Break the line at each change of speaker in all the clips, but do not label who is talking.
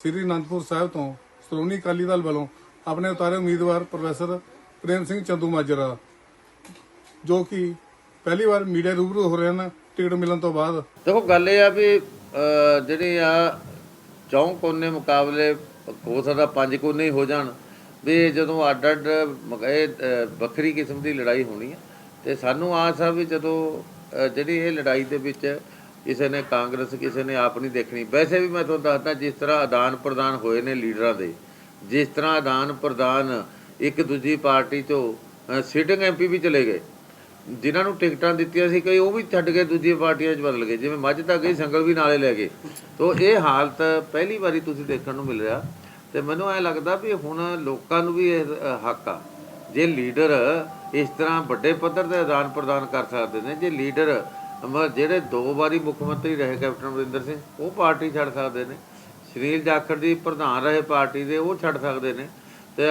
ਸ੍ਰੀ ਅਨੰਦਪੁਰ ਸਾਹਿਬ ਤੋਂ ਸ਼੍ਰੋਮਣੀ ਅਕਾਲੀ ਦਲ ਵੱਲੋਂ ਆਪਣੇ ਉਤਾਰੇ ਉਮੀਦਵਾਰ ਪ੍ਰੋਫੈਸਰ ਪ੍ਰੇਮ ਸਿੰਘ ਚੰਦੂ ਮਾਜਰਾ ਜੋ ਕਿ ਪਹਿਲੀ ਵਾਰ ਮੀਡੀਆ ਰੂਬਰੂ ਹੋ ਰਹੇ ਹਨ ਟਿਕਟ ਮਿਲਣ ਤੋਂ ਬਾਅਦ।
ਦੇਖੋ ਗੱਲ ਇਹ ਆ ਵੀ ਅਹ, ਜਿਹੜੀ ਆ ਚੌਂ ਕੋਨੇ ਮੁਕਾਬਲੇ ਹੋ ਸਕਦਾ ਪੰਜ ਕੋਨੇ ਹੀ ਹੋ ਜਾਣ ਵੀ ਜਦੋਂ ਅੱਡ ਅੱਡ ਇਹ ਵੱਖਰੀ ਕਿਸਮ ਦੀ ਲੜਾਈ ਹੋਣੀ ਹੈ ਤੇ ਸਾਨੂੰ ਆਸ ਆ ਵੀ ਜਦੋਂ ਜਿਹੜੀ ਇਹ ਲੜਾਈ ਦੇ ਵਿੱਚ ਕਿਸੇ ਨੇ ਕਾਂਗਰਸ, ਕਿਸੇ ਨੇ ਆਪ ਨਹੀਂ ਦੇਖਣੀ। ਵੈਸੇ ਵੀ ਮੈਂ ਤੁਹਾਨੂੰ ਦੱਸਦਾ, ਜਿਸ ਤਰ੍ਹਾਂ ਆਦਾਨ ਪ੍ਰਦਾਨ ਹੋਏ ਨੇ ਲੀਡਰਾਂ ਦੇ, ਜਿਸ ਤਰ੍ਹਾਂ ਆਦਾਨ ਪ੍ਰਦਾਨ ਇੱਕ ਦੂਜੀ ਪਾਰਟੀ ਤੋਂ ਸਿਟਿੰਗ ਐਮਪੀ ਵੀ ਚਲੇ ਗਏ। ਜਿਨ੍ਹਾਂ ਨੂੰ ਟਿਕਟਾਂ ਦਿੱਤੀਆਂ ਸੀ, ਕਈ ਉਹ ਵੀ ਛੱਡ ਕੇ ਦੂਜੀ ਪਾਰਟੀਆਂ 'ਚ ਬਦਲ ਗਏ। ਜਿਵੇਂ ਮੱਝ ਤਾਂ ਗਈ, ਸੰਗਲ ਵੀ ਨਾਲੇ ਲੈ ਗਏ। ਤੋਂ ਇਹ ਹਾਲਤ ਪਹਿਲੀ ਵਾਰੀ ਤੁਸੀਂ ਦੇਖਣ ਨੂੰ ਮਿਲ ਰਿਹਾ। ਤੇ ਮੈਨੂੰ ਐ ਲੱਗਦਾ ਵੀ ਹੁਣ ਲੋਕਾਂ ਨੂੰ ਵੀ ਇਹ ਹੱਕ ਆ। ਜੇ ਲੀਡਰ ਇਸ ਤਰ੍ਹਾਂ ਵੱਡੇ ਪੱਧਰ ਤੇ ਆਦਾਨ ਪ੍ਰਦਾਨ ਕਰ ਸਕਦੇ ਨੇ, ਜੇ ਲੀਡਰ ਮ- ਜਿਹੜੇ ਦੋ ਵਾਰੀ ਮੁੱਖ ਮੰਤਰੀ ਰਹੇ, ਕੈਪਟਨ ਅਮਰਿੰਦਰ ਸਿੰਘ, ਉਹ ਪਾਰਟੀ ਛੱਡ ਸਕਦੇ ਨੇ। ਸੁਨੀਲ ਜਾਖੜ ਜੀ ਪ੍ਰਧਾਨ ਰਹੇ ਪਾਰਟੀ ਦੇ, ਉਹ ਛੱਡ ਸਕਦੇ ਨੇ। ਤੇ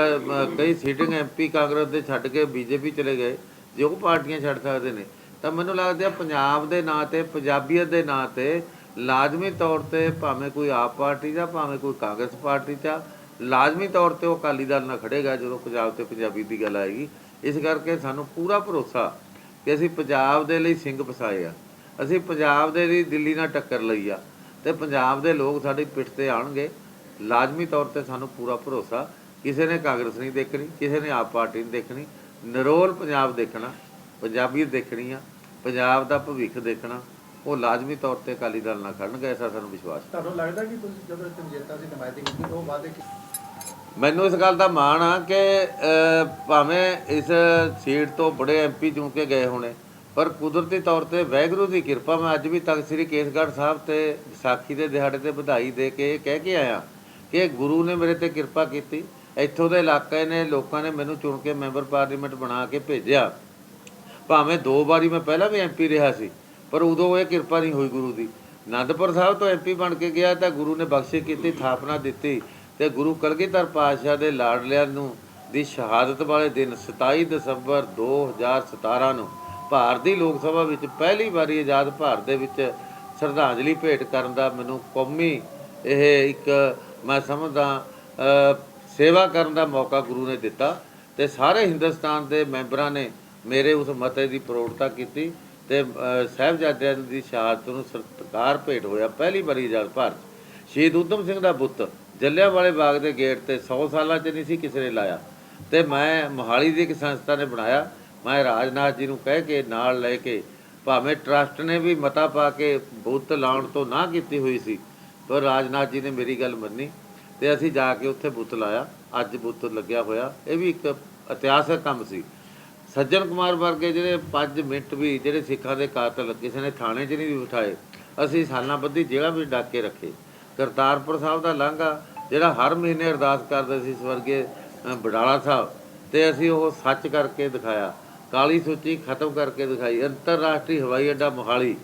ਕਈ ਸੀਟਿੰਗ ਐਮਪੀ ਕਾਂਗਰਸ ਦੇ ਛੱਡ ਕੇ ਬੀਜੇਪੀ ਚਲੇ ਗਏ, ਜੇ ਉਹ ਪਾਰਟੀਆਂ ਛੱਡ ਸਕਦੇ ਨੇ। ਤਾਂ ਮੈਨੂੰ ਲੱਗਦਾ ਪੰਜਾਬ ਦੇ ਨਾਂ ਤੇ, ਪੰਜਾਬੀਅਤ ਦੇ ਨਾਂ ਤੇ ਲਾਜ਼ਮੀ ਤੌਰ ਤੇ ਭਾਵੇਂ ਕੋਈ ਆਪ ਪਾਰਟੀ ਦਾ, ਭਾਵੇਂ ਕੋਈ ਕਾਂਗਰਸ ਪਾਰਟੀ ਦਾ, ਲਾਜ਼ਮੀ ਤੌਰ ਤੇ ਉਹ ਅਕਾਲੀ ਦਲ ਨਾਲ ਖੜੇਗਾ ਜਦੋਂ ਪੰਜਾਬ ਤੇ ਪੰਜਾਬੀ ਦੀ ਗੱਲ ਆਏਗੀ। ਇਸ ਕਰਕੇ ਸਾਨੂੰ ਪੂਰਾ ਭਰੋਸਾ ਕਿ ਅਸੀਂ ਪੰਜਾਬ ਦੇ ਲਈ ਸਿੰਘ ਫਸਾਏ ਆ। ਅਸੀਂ ਪੰਜਾਬ ਦੇ ਲਈ ਦਿੱਲੀ ਨਾਲ ਟੱਕਰ ਲਈ ਆ। ਤੇ ਪੰਜਾਬ ਦੇ ਲੋਕ ਸਾਡੀ ਪਿੱਠ ਤੇ ਆਣਗੇ ਲਾਜ਼ਮੀ ਤੌਰ ਤੇ ਸਾਨੂੰ ਪੂਰਾ ਭਰੋਸਾ। ਕਿਸੇ ਨੇ ਕਾਂਗਰਸ ਨਹੀਂ ਦੇਖਣੀ ਕਿਸੇ ਨੇ ਆਪ ਪਾਰਟੀ ਨਹੀਂ ਦੇਖਣੀ। ਨਿਰੋਲ ਪੰਜਾਬ ਦੇਖਣਾ ਪੰਜਾਬੀਅਤ ਦੇਖਣੀ ਆ। ਪੰਜਾਬ ਦਾ ਭਵਿੱਖ ਦੇਖਣਾ। ਉਹ ਲਾਜ਼ਮੀ ਤੌਰ ਤੇ ਅਕਾਲੀ ਦਲ ਨਾਲ ਖੜਨਗੇ ਐਸਾ ਸਾਨੂੰ ਵਿਸ਼ਵਾਸ।
ਤੁਹਾਨੂੰ ਲੱਗਦਾ ਕਿ ਤੁਸੀਂ ਜਦੋਂ ਇੱਥੇ ਵਿਜੇਤਾ ਸੀ ਨੁਮਾਇੰਦਗੀ ਕੀਤੀ ਉਹ ਵਾਅਦੇ ਕੀ
ਮੈਨੂੰ ਇਸ ਗੱਲ ਦਾ ਮਾਣ ਆ ਕਿ ਭਾਵੇਂ ਇਸ ਸੀਟ ਤੋਂ ਬੜੇ ਐਮਪੀ ਚੁਣ ਕੇ ਗਏ ਹੋਣੇ ਪਰ ਕੁਦਰਤੀ ਤੌਰ ਤੇ ਵੈਗਰੂ ਦੀ ਕਿਰਪਾ ਮੈਂ ਅੱਜ ਵੀ ਤਖਤ ਸ੍ਰੀ ਕੇਸਗੜ੍ਹ ਸਾਹਿਬ ਤੇ ਵਿਸਾਖੀ ਦੇ ਦਿਹਾੜੇ ਤੇ ਵਧਾਈ ਦੇ ਕੇ ਇਹ ਕਹਿ ਕੇ ਆਇਆ ਕਿ ਗੁਰੂ ਨੇ ਮੇਰੇ ਤੇ ਕਿਰਪਾ ਕੀਤੀ। ਇੱਥੋਂ ਦੇ ਇਲਾਕੇ ਨੇ, ਲੋਕਾਂ ਨੇ ਮੈਨੂੰ ਚੁਣ ਕੇ ਮੈਂਬਰ ਪਾਰਲੀਮੈਂਟ ਬਣਾ ਕੇ ਭੇਜਿਆ। ਭਾਵੇਂ ਦੋ ਵਾਰੀ ਮੈਂ ਪਹਿਲਾਂ ਵੀ ਐਮਪੀ ਰਿਹਾ ਸੀ, ਪਰ ਉਦੋਂ ਇਹ ਕਿਰਪਾ ਨਹੀਂ ਹੋਈ ਗੁਰੂ ਦੀ। ਆਨੰਦਪੁਰ ਸਾਹਿਬ ਤੋਂ ਐਮਪੀ ਬਣ ਕੇ ਗਿਆ ਤਾਂ ਗੁਰੂ ਨੇ ਬਖਸ਼ਿਸ਼ ਕੀਤੀ, ਥਾਪਨਾ ਦਿੱਤੀ ਤੇ ਗੁਰੂ ਕਲਗੀਧਰ ਪਾਤਸ਼ਾਹ ਦੇ ਲਾਡਲਿਆਂ ਨੂੰ ਦੀ ਸ਼ਹਾਦਤ ਵਾਲੇ ਦਿਨ 27 ਦਸੰਬਰ 2017 ਨੂੰ ਭਾਰਤ ਦੀ ਲੋਕ ਸਭਾ ਵਿੱਚ ਪਹਿਲੀ ਵਾਰੀ ਆਜ਼ਾਦ ਭਾਰਤ ਦੇ ਵਿੱਚ ਸ਼ਰਧਾਂਜਲੀ ਭੇਟ ਕਰਨ ਦਾ ਮੈਨੂੰ ਕੌਮੀ ਇਹ ਇੱਕ ਮੈਂ ਸਮਝਦਾ ਸੇਵਾ ਕਰਨ ਦਾ ਮੌਕਾ ਗੁਰੂ ਨੇ ਦਿੱਤਾ ਤੇ ਸਾਰੇ ਹਿੰਦੁਸਤਾਨ ਦੇ ਮੈਂਬਰਾਂ ਨੇ ਮੇਰੇ ਉਸ ਮਤੇ ਦੀ ਪ੍ਰੋੜਤਾ ਕੀਤੀ ਤੇ ਅ, ਸਾਹਿਬਜ਼ਾਦਿਆਂ ਦੀ ਸ਼ਹਾਦਤ ਨੂੰ ਸਤਿਕਾਰ ਭੇਟ ਹੋਇਆ ਪਹਿਲੀ ਵਾਰੀ ਆਜ਼ਾਦ ਭਾਰਤ। ਸ਼ਹੀਦ ਊਧਮ ਸਿੰਘ ਦਾ ਬੁੱਤ ਜੱਲਿਆਂਵਾਲੇ ਬਾਗ ਦੇ ਗੇਟ ਤੇ 100 ਸਾਲਾਂ 'ਚ ਨਹੀਂ ਸੀ ਕਿਸੇ ਨੇ ਲਾਇਆ ਤੇ ਮੈਂ ਮੋਹਾਲੀ ਦੀ ਇੱਕ ਸੰਸਥਾ ਨੇ ਬਣਾਇਆ ਮੈਂ ਰਾਜਨਾਥ ਜੀ ਨੂੰ ਕਹਿ ਕੇ ਨਾਲ ਲੈ ਕੇ ਭਾਵੇਂ ਟਰਸਟ ਨੇ ਵੀ ਮਤਾ ਪਾ ਕੇ ਬੁੱਤ ਲਾਉਣ ਤੋਂ ਨਾ ਕੀਤੀ ਹੋਈ ਸੀ ਪਰ ਰਾਜਨਾਥ ਜੀ ਨੇ ਮੇਰੀ ਗੱਲ ਮੰਨੀ ਤੇ ਅਸੀਂ ਜਾ ਕੇ ਉੱਥੇ ਬੁੱਤ ਲਾਇਆ ਅੱਜ ਬੁੱਤ ਲੱਗਿਆ ਹੋਇਆ ਇਹ ਵੀ ਇੱਕ ਇਤਿਹਾਸਕ ਕੰਮ ਸੀ। ਸੱਜਣ ਕੁਮਾਰ ਵਰਗੇ ਜਿਹੜੇ 5 ਮਿੰਟ ਵੀ ਜਿਹੜੇ ਸਿੱਖਾਂ ਦੇ ਕਾਤਲ ਕਿਸੇ ਨੇ ਥਾਣੇ 'ਚ ਨਹੀਂ ਵੀ ਬਿਠਾਏ ਅਸੀਂ ਸਾਲਾਂ ਬੱਧੀ ਜੇਲ੍ਹਾਂ ਵਿੱਚ ਡਾਕ ਕੇ ਰੱਖੇ। ਕਰਤਾਰਪੁਰ ਸਾਹਿਬ ਦਾ ਲਾਂਘਾ ਜਿਹੜਾ ਹਰ ਮਹੀਨੇ ਅਰਦਾਸ ਕਰਦੇ ਸੀ ਸਵਰਗੇ ਅ, ਬਡਾਲਾ ਸਾਹਿਬ ਤੇ ਅਸੀਂ ਉਹ ਸੱਚ ਕਰਕੇ ਦਿਖਾਇਆ। ਕਾਲੀ ਸੂਚੀ ਖਤਮ ਕਰਕੇ ਦਿਖਾਈ। ਅੰਤਰਰਾਸ਼ਟਰੀ ਹਵਾਈ ਅੱਡਾ ਮੋਹਾਲੀ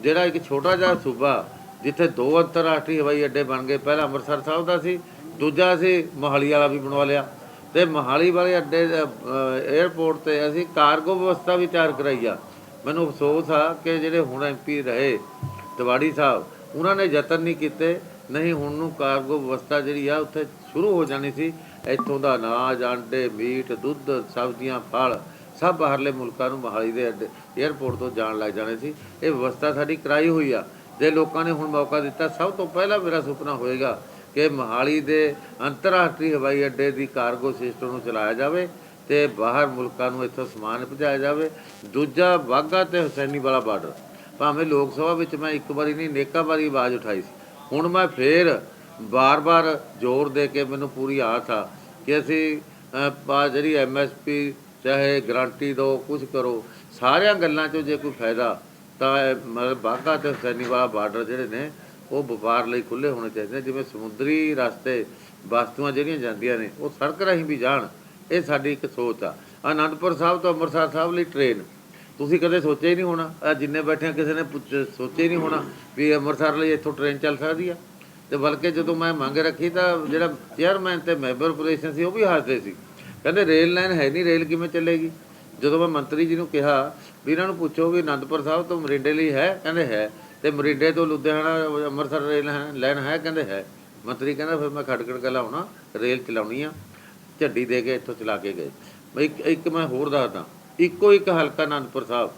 ਜਿਹੜਾ ਇੱਕ ਛੋਟਾ ਜਿਹਾ ਸੂਬਾ ਜਿੱਥੇ ਦੋ ਅੰਤਰਰਾਸ਼ਟਰੀ ਹਵਾਈ ਅੱਡੇ ਬਣ ਗਏ। ਪਹਿਲਾ ਅੰਮ੍ਰਿਤਸਰ ਸਾਹਿਬ ਦਾ ਸੀ ਦੂਜਾ ਅਸੀਂ ਮੋਹਾਲੀ ਵਾਲਾ ਵੀ ਬਣਵਾ ਲਿਆ। ਤੇ ਮੋਹਾਲੀ ਵਾਲੇ ਅੱਡੇ ਦੇ, 에ਅਰਪੋਰਟ ਤੇ ਅਸੀਂ ਕਾਰਗੋ ਵਿਵਸਥਾ ਵੀ ਤਿਆਰ ਕਰਾਈ ਆ। ਮੈਨੂੰ ਅਫਸੋਸ ਆ ਕਿ ਜਿਹੜੇ ਹੁਣ ਐਮਪੀ ਰਹੇ ਤਿਵਾੜੀ ਸਾਹਿਬ ਉਹਨਾਂ ਨੇ ਯਤਨ ਨਹੀਂ ਕੀਤੇ। ਨਹੀਂ ਹੁਣ ਨੂੰ ਕਾਰਗੋ ਵਿਵਸਥਾ ਜਿਹੜੀ ਆ ਉੱਥੇ ਸ਼ੁਰੂ ਹੋ ਜਾਣੀ ਸੀ। ਇੱਥੋਂ ਦਾ ਅਨਾਜ ਆਂਡੇ ਮੀਟ ਦੁੱਧ ਸਬਜ਼ੀਆਂ ਫਲ ਸਭ ਬਾਹਰਲੇ ਮੁਲਕਾਂ ਨੂੰ ਮੋਹਾਲੀ ਦੇ ਅੱਡੇ 에ਅਰਪੋਰਟ ਤੋਂ ਜਾਣ ਲੱਗ ਜਾਣੇ ਸੀ। ਇਹ ਵਿਵਸਥਾ ਸਾਡੀ ਕਰਾਈ ਹੋਈ ਆ। ਜੇ ਲੋਕਾਂ ਨੇ ਹੁਣ ਮੌਕਾ ਦਿੱਤਾ ਸਭ ਤੋਂ ਪਹਿਲਾਂ ਮੇਰਾ ਸੁਪਨਾ ਹੋਏਗਾ ਕਿ ਮੋਹਾਲੀ ਦੇ ਅੰਤਰਰਾਸ਼ਟਰੀ ਹਵਾਈ ਅੱਡੇ ਦੀ ਕਾਰਗੋ ਸਿਸਟਮ ਨੂੰ ਚਲਾਇਆ ਜਾਵੇ ਤੇ ਬਾਹਰ ਮੁਲਕਾਂ ਨੂੰ ਇੱਥੋਂ ਸਮਾਨ ਪਹੁੰਚਾਇਆ ਜਾਵੇ। ਦੂਜਾ ਵਾਹਗਾ ਤੇ ਹੁਸੈਨੀ ਵਾਲਾ ਬਾਰਡਰ। ਭਾਵੇਂ ਲੋਕ ਸਭਾ ਵਿੱਚ ਮੈਂ ਇੱਕ ਵਾਰੀ ਨਹੀਂ ਨੇਕਾ ਵਾਰੀ ਆਵਾਜ਼ ਉਠਾਈ ਸੀ। ਹੁਣ ਮੈਂ ਫੇਰ ਬਾਰ-ਬਾਰ ਜ਼ੋਰ ਦੇ ਕੇ ਮੈਨੂੰ ਪੂਰੀ ਆਸ ਆ ਕਿ ਅਸੀਂ ਅ, ਪਾ ਜਿਹੜੀ ਐਮਐਸਪੀ ਚਾਹੇ ਗਰੰਟੀ ਦਿਓ ਕੁਝ ਕਰੋ, ਸਾਰਿਆਂ ਗੱਲਾਂ 'ਚੋਂ ਜੇ ਕੋਈ ਫਾਇਦਾ, ਤਾਂ ਮਤਲਬ ਬਾਘਾ ਤੇ ਹੁਸੈਨੀਵਾਲਾ ਬਾਰਡਰ ਜਿਹੜੇ ਨੇ, ਉਹ ਵਪਾਰ ਲਈ ਖੁੱਲੇ ਹੋਣੇ ਚਾਹੀਦੇ ਨੇ। ਜਿਵੇਂ ਸਮੁੰਦਰੀ ਰਸਤੇ ਵਸਤੂਆਂ ਜਿਹੜੀਆਂ ਜਾਂਦੀਆਂ ਨੇ, ਉਹ ਸੜਕ ਰਾਹੀਂ ਵੀ ਜਾਣ, ਇਹ ਸਾਡੀ ਇੱਕ ਸੋਚ ਆ। ਆਨੰਦਪੁਰ ਸਾਹਿਬ ਤੋਂ ਅੰਮ੍ਰਿਤਸਰ ਸਾਹਿਬ ਲਈ ਟ੍ਰੇਨ ਤੁਸੀਂ ਕਦੇ ਸੋਚਿਆ ਹੀ ਨਹੀਂ ਹੋਣਾ। ਆਹ ਜਿੰਨੇ ਬੈਠੇ ਕਿਸੇ ਨੇ ਪੁੱਛ- ਸੋਚਿਆ ਹੀ ਨਹੀਂ ਹੋਣਾ ਵੀ ਅੰਮ੍ਰਿਤਸਰ ਲਈ ਇੱਥੋਂ ਟ੍ਰੇਨ ਚੱਲ ਸਕਦੀ ਆ। ਤੇ ਬਲਕਿ ਜਦੋਂ ਮੈਂ ਮੰਗ ਰੱਖੀ ਤਾਂ ਜਿਹੜਾ ਚੇਅਰਮੈਨ ਤੇ ਮੈਂਬਰ ਆਪਰੇਸ਼ਨ ਸੀ, ਉਹ ਵੀ ਹੱਸਦੇ ਸੀ। ਕਹਿੰਦੇ ਰੇਲ ਲਾਈਨ ਹੈ ਨਹੀਂ ਰੇਲ ਕਿਵੇਂ ਚੱਲੇਗੀ? ਜਦੋਂ ਮੈਂ ਮੰਤਰੀ ਜੀ ਨੂੰ ਕਿਹਾ ਵੀ ਇਹਨਾਂ ਨੂੰ ਪੁੱਛੋ ਵੀ ਅਨੰਦਪੁਰ ਸਾਹਿਬ ਤੋਂ ਮਰਿੰਡੇ ਲਈ ਹੈ? ਕਹਿੰਦੇ ਹੈ। ਤੇ ਮਰਿੰਡੇ ਤੋਂ ਲੁਧਿਆਣਾ, ਅੰਮ੍ਰਿਤਸਰ ਰੇਲ ਹੈ- ਲਾਈਨ ਹੈ, ਕਹਿੰਦੇ ਹੈ। ਮੰਤਰੀ ਕਹਿੰਦਾ, ਫਿਰ ਮੈਂ ਖੜਕੜ ਕਲਾ ਰੇਲ ਚਲਾਉਣੀ ਆ। ਝੱਡੀ ਦੇ ਕੇ ਇੱਥੋਂ ਚਲਾ ਕੇ ਗਏ। ਇੱਕ ਇੱਕ ਮੈਂ ਹੋਰ ਦੱਸਦਾ। ਇੱਕੋ ਇੱਕ ਹਲਕਾ ਅਨੰਦਪੁਰ ਸਾਹਿਬ,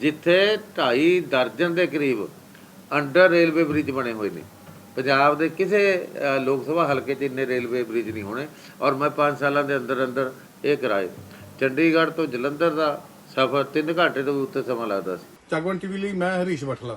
ਜਿੱਥੇ 2.5 ਦਰਜਨ ਦੇ ਕਰੀਬ ਅੰਡਰ ਰੇਲਵੇ ਬ੍ਰਿਜ ਬਣੇ ਹੋਏ ਨੇ। ਪੰਜਾਬ ਦੇ ਕਿਸੇ ਲੋਕ ਸਭਾ ਹਲਕੇ 'ਚ ਇੰਨੇ ਰੇਲਵੇ ਬ੍ਰਿਜ ਨਹੀਂ ਹੋਣੇ ਔਰ ਮੈਂ 5 ਸਾਲਾਂ ਦੇ ਅੰਦਰ ਅੰਦਰ ਇਹ ਕਰਾਏ। ਚੰਡੀਗੜ੍ਹ ਤੋਂ ਜਲੰਧਰ ਦਾ ਸਫ਼ਰ 3 ਘੰਟੇ ਤੋਂ ਵੀ ਉੱਤੇ ਸਮਾਂ ਲੱਗਦਾ ਸੀ।
ਜਗਵੰਤ ਟੀਵੀ ਲਈ ਮੈਂ ਹਰੀਸ਼ ਬਠਲਾ